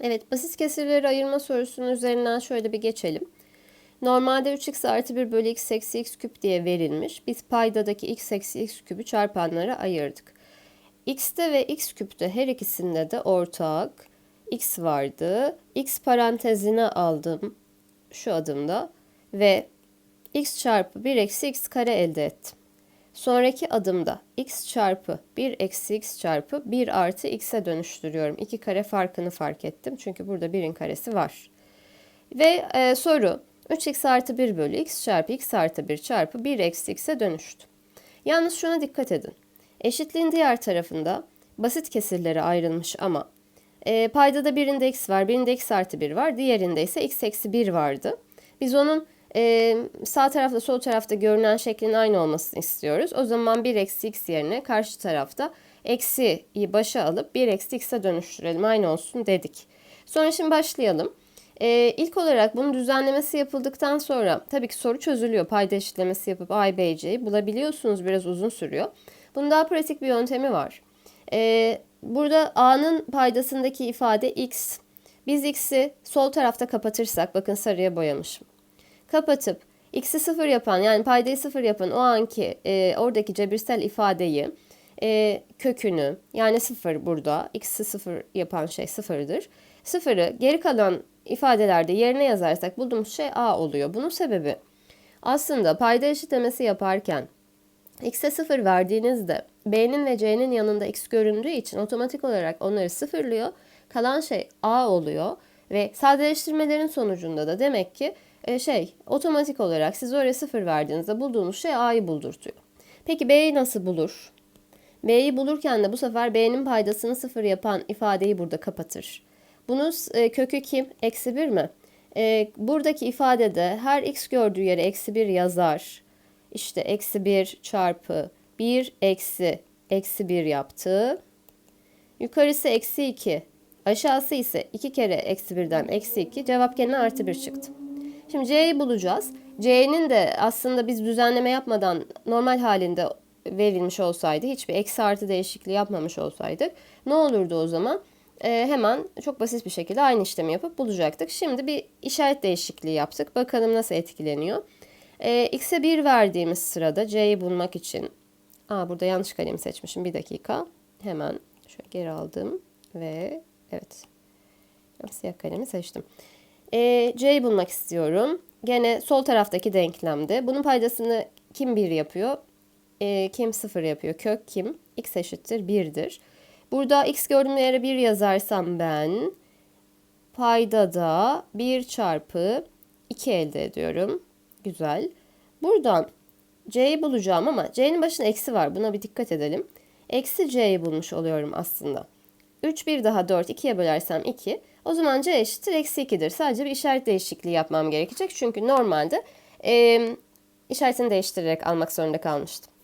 Evet basit kesirleri ayırma sorusunun üzerinden şöyle bir geçelim. Normalde 3x artı 1 bölü x eksi x küp diye verilmiş. Biz paydadaki x eksi x küpü çarpanlara ayırdık. x'te ve x küpte her ikisinde de ortak x vardı. x parantezine aldım şu adımda ve x çarpı 1 eksi x kare elde ettim. Sonraki adımda x çarpı 1 eksi x çarpı 1 artı x'e dönüştürüyorum. 2 kare farkını fark ettim. Çünkü burada 1'in karesi var. Ve e, soru 3x artı 1 bölü x çarpı x artı 1 çarpı 1 eksi x'e dönüştü. Yalnız şuna dikkat edin. Eşitliğin diğer tarafında basit kesirlere ayrılmış ama e, paydada birinde x var, birinde x artı 1 var, diğerinde ise x eksi 1 vardı. Biz onun e, sağ tarafta sol tarafta görünen şeklin aynı olmasını istiyoruz. O zaman 1 eksi x yerine karşı tarafta eksiyi başa alıp 1 eksi x'e dönüştürelim aynı olsun dedik. Sonra şimdi başlayalım. Ee, ilk olarak bunun düzenlemesi yapıldıktan sonra tabii ki soru çözülüyor. Payda eşitlemesi yapıp a, b, c'yi bulabiliyorsunuz. Biraz uzun sürüyor. Bunun daha pratik bir yöntemi var. Ee, burada a'nın paydasındaki ifade x. Biz x'i sol tarafta kapatırsak bakın sarıya boyamışım. Kapatıp x'i sıfır yapan yani paydayı sıfır yapan o anki e, oradaki cebirsel ifadeyi e, kökünü yani sıfır burada x'i sıfır yapan şey sıfırdır. Sıfırı geri kalan ifadelerde yerine yazarsak bulduğumuz şey a oluyor. Bunun sebebi aslında payda eşitlemesi yaparken x'e sıfır verdiğinizde b'nin ve c'nin yanında x göründüğü için otomatik olarak onları sıfırlıyor. Kalan şey a oluyor ve sadeleştirmelerin sonucunda da demek ki e, şey otomatik olarak siz oraya sıfır verdiğinizde bulduğunuz şey a'yı buldurtuyor. Peki b'yi nasıl bulur? B'yi bulurken de bu sefer B'nin paydasını sıfır yapan ifadeyi burada kapatır. Bunun e, kökü kim? Eksi 1 mi? E, buradaki ifadede her x gördüğü yere eksi 1 yazar. İşte eksi 1 çarpı 1 eksi eksi 1 yaptı. Yukarısı eksi 2. Aşağısı ise 2 kere eksi 1'den eksi 2. Cevap gene artı 1 çıktı. Şimdi C'yi bulacağız. C'nin de aslında biz düzenleme yapmadan normal halinde verilmiş olsaydı, hiçbir eksi artı değişikliği yapmamış olsaydık ne olurdu o zaman? Ee, hemen çok basit bir şekilde aynı işlemi yapıp bulacaktık. Şimdi bir işaret değişikliği yaptık. Bakalım nasıl etkileniyor. Ee, x'e 1 verdiğimiz sırada c'yi bulmak için Aa, burada yanlış kalemi seçmişim. Bir dakika. Hemen şöyle geri aldım ve evet siyah kalemi seçtim. Ee, c'yi bulmak istiyorum. Gene sol taraftaki denklemde. Bunun paydasını kim 1 yapıyor? e, kim 0 yapıyor? Kök kim? x eşittir 1'dir. Burada x gördüğüm yere 1 yazarsam ben payda da 1 çarpı 2 elde ediyorum. Güzel. Buradan c'yi bulacağım ama c'nin başında eksi var. Buna bir dikkat edelim. Eksi c'yi bulmuş oluyorum aslında. 3 bir daha 4 2'ye bölersem 2. O zaman c eşittir eksi 2'dir. Sadece bir işaret değişikliği yapmam gerekecek. Çünkü normalde e, işaretini değiştirerek almak zorunda kalmıştım.